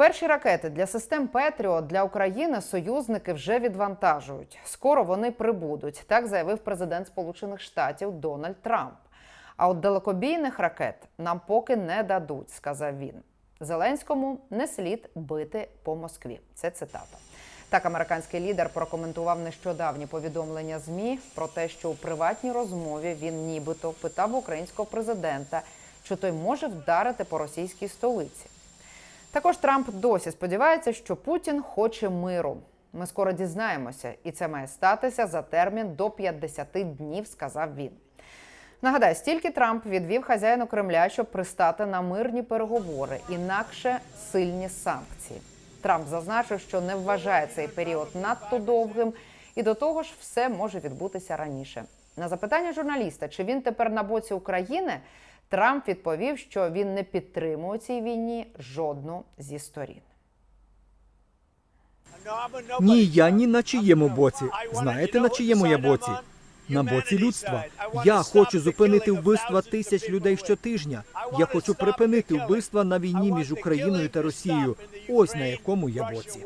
Перші ракети для систем Петріот для України союзники вже відвантажують. Скоро вони прибудуть. Так заявив президент Сполучених Штатів Дональд Трамп. А от далекобійних ракет нам поки не дадуть, сказав він. Зеленському не слід бити по Москві. Це цитата. Так, американський лідер прокоментував нещодавні повідомлення ЗМІ про те, що у приватній розмові він нібито питав українського президента, що той може вдарити по російській столиці. Також Трамп досі сподівається, що Путін хоче миру. Ми скоро дізнаємося, і це має статися за термін до 50 днів, сказав він. Нагадаю, стільки Трамп відвів хазяїну Кремля, щоб пристати на мирні переговори, інакше сильні санкції. Трамп зазначив, що не вважає цей період надто довгим, і до того ж, все може відбутися раніше. На запитання журналіста, чи він тепер на боці України, Трамп відповів, що він не підтримує у цій війні жодну зі сторін. Ні, я ні на чиєму боці. Знаєте, на чиєму я боці? На боці людства. Я хочу зупинити вбивства тисяч людей щотижня. Я хочу припинити вбивства на війні між Україною та Росією. Ось на якому я боці.